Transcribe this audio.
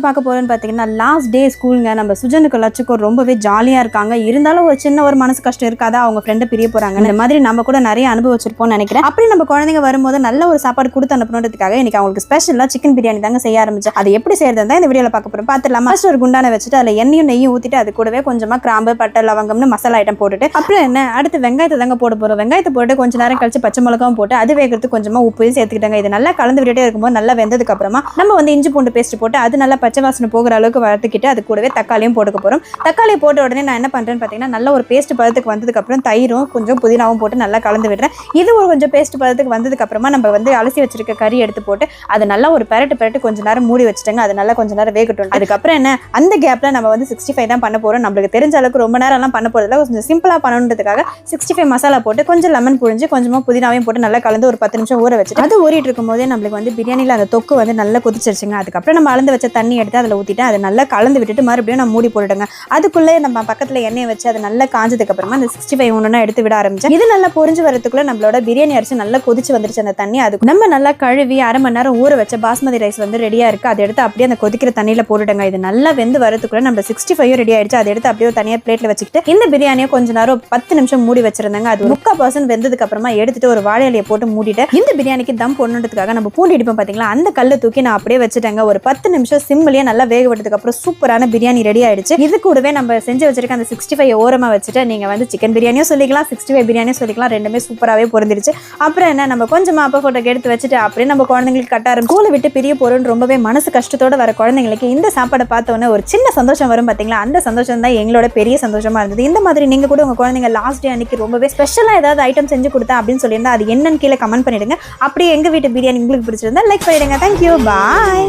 என்ன பார்க்க போகிறோன்னு பார்த்தீங்கன்னா லாஸ்ட் டே ஸ்கூலுங்க நம்ம சுஜனுக்கு லட்சக்கும் ரொம்பவே ஜாலியாக இருக்காங்க. இருந்தாலும் ஒரு சின்ன ஒரு மனசு கஷ்டம் இருக்காதா? அவங்க ஃப்ரெண்டை பிரிய போகிறாங்க இந்த மாதிரி நம்ம கூட நிறைய அனுபவிச்சிருப்போம்னு நினைக்கிறேன். அப்படி நம்ம குழந்தைங்க வரும்போது நல்ல ஒரு சாப்பாடு கொடுத்து அனுப்பணுன்றதுக்காக இன்னைக்கு அவங்களுக்கு ஸ்பெஷலாக சிக்கன் பிரியாணி தாங்க செய்ய ஆரம்பிச்சு அது எப்படி செய்யறது தான் இந்த வீடியோவில் பார்க்க போகிறோம் பார்த்துலாமா ஃபஸ்ட் ஒரு குண்டான வச்சுட்டு அதில் எண்ணெயும் நெய்யும் ஊற்றிட்டு அது கூடவே கொஞ்சமாக கிராம்பு பட்டை லவங்கம்னு மசாலா ஐட்டம் போட்டுட்டு அப்புறம் என்ன? அடுத்து வெங்காயத்தை தாங்க போட போகிறோம் வெங்காயத்தை போட்டு கொஞ்ச நேரம் கழிச்சு பச்சை மிளகாவும் போட்டு அது வேகிறதுக்கு கொஞ்சமாக உப்பையும் சேர்த்துக்கிட்டாங்க. இது நல்லா கலந்து விட்டுட்டே இருக்கும்போது நல்லா வெந்ததுக்கு அப்புறமா நம்ம வந்து இஞ்சி பூண்டு பேஸ்ட் போட்டு அது நல்லா பச்சை வாசனை போகிற அளவுக்கு வளர்த்துக்கிட்டு அது கூடவே தக்காளியும் போட்டுக்க போகிறோம் தக்காளி போட்ட உடனே நான் என்ன பண்ணுறேன்னு பார்த்தீங்கன்னா நல்ல ஒரு பேஸ்ட் பதத்துக்கு வந்ததுக்கப்புறம் தயிரும் கொஞ்சம் புதினாவும் போட்டு நல்லா கலந்து விடுறேன். இது ஒரு கொஞ்சம் பேஸ்ட் பதத்துக்கு வந்ததுக்கப்புறமா நம்ம வந்து அலசி வச்சிருக்க கறி எடுத்து போட்டு அது நல்லா ஒரு பெரட்டு பெரட்டு கொஞ்ச நேரம் மூடி வச்சுட்டேங்க. அது நல்லா கொஞ்ச நேரம் வேகட்டும் அதுக்கப்புறம் என்ன அந்த கேப்பில் நம்ம வந்து சிக்ஸ்டி ஃபைவ் தான் பண்ண போகிறோம் நம்மளுக்கு தெரிஞ்ச அளவுக்கு ரொம்ப நேரம்லாம் பண்ண போகிறதுல கொஞ்சம் சிம்பிளாக பண்ணணுன்றதுக்காக சிக்ஸ்டி ஃபைவ் மசாலா போட்டு கொஞ்சம் லெமன் புழிஞ்சு கொஞ்சமாக புதினாவையும் போட்டு நல்லா கலந்து ஒரு பத்து நிமிஷம் ஊற வச்சுட்டு அது ஊறிட்டு இருக்கும் போதே நம்மளுக்கு வந்து பிரியாணியில் அந்த தொக்கு வந்து நல்லா கொதிச்சிருச்சுங்க. அதுக்கப்புறம் நம்ம அளந்து வச்ச தண்ணி எடுத்து அதில் ஊற்றிட்டு அதை நல்லா கலந்து விட்டுட்டு மறுபடியும் நான் மூடி போட்டுடுங்க அதுக்குள்ளே நம்ம பக்கத்தில் எண்ணெய் வச்சு அது நல்லா காஞ்சதுக்கு அப்புறமா அந்த சிக்ஸ்டி ஃபைவ் ஒன்றுனா எடுத்து விட ஆரம்பிச்சேன். இது நல்லா பொரிஞ்சு வரதுக்குள்ளே நம்மளோட பிரியாணி அரிசி நல்லா கொதிச்சு வந்துருச்சு அந்த தண்ணி. அது நம்ம நல்லா கழுவி அரை மணி நேரம் ஊற வச்ச பாஸ்மதி ரைஸ் வந்து ரெடியாக இருக்கு. அதை எடுத்து அப்படியே அந்த கொதிக்கிற தண்ணியில் போட்டுடுங்க இது நல்லா வெந்து வரதுக்குள்ள நம்ம சிக்ஸ்டி ஃபைவ் ரெடி ஆயிடுச்சு. அதை எடுத்து அப்படியே தனியாக பிளேட்டில் பிளேட்ல வச்சுக்கிட்டு இந்த பிரியாணியை கொஞ்ச நேரம் பத்து நிமிஷம் மூடி வச்சிருந்தாங்க. அது முக்கால் பர்சன்ட் வெந்ததுக்கு அப்புறமா எடுத்துட்டு ஒரு வாழை இலையை போட்டு மூடிட்டு இந்த பிரியாணிக்கு தம் போடணுன்றதுக்காக நம்ம பூண்டு இடிப்போம் பாத்தீங்களா? அந்த கல்லை தூக்கி நான் அப்படியே வச்சுட்டேங்க. ஒரு பத்து நிமிஷம் சிம் செம்மலியாக நல்லா வேக விட்டதுக்கு அப்புறம் சூப்பரான பிரியாணி ரெடி ஆயிடுச்சு. இது கூடவே நம்ம செஞ்சு வச்சிருக்க அந்த சிக்ஸ்டி ஃபைவ் ஓரமாக வச்சுட்டு நீங்கள் வந்து சிக்கன் பிரியாணியும் சொல்லிக்கலாம் சிக்ஸ்டி ஃபைவ் பிரியாணியும் சொல்லிக்கலாம் ரெண்டுமே சூப்பராகவே பொருந்துருச்சு. அப்புறம் என்ன நம்ம கொஞ்சம் அப்போ ஃபோட்டோ எடுத்து வச்சுட்டு அப்படியே நம்ம குழந்தைங்களுக்கு கட்ட ஆரம்பிச்சு ஸ்கூலை விட்டு பிரிய போகிறோன்னு ரொம்பவே மனசு கஷ்டத்தோட வர குழந்தைங்களுக்கு இந்த சாப்பாடை பார்த்தோன்னே ஒரு சின்ன சந்தோஷம் வரும் பார்த்தீங்களா அந்த சந்தோஷம் தான் எங்களோட பெரிய சந்தோஷமாக இருந்தது. இந்த மாதிரி நீங்கள் கூட உங்கள் குழந்தைங்க லாஸ்ட் டே அன்னைக்கு ரொம்பவே ஸ்பெஷலாக ஏதாவது ஐட்டம் செஞ்சு கொடுத்தா அப்படின்னு சொல்லியிருந்தா அது என்னன்னு கீழே கமெண்ட் பண்ணிடுங்க. அப்படியே எங்கள் வீட்டு பிரியாணி உங்களுக்கு பிடிச்சிருந்தா லைக் பண்ணிடுங்க. Thank you bye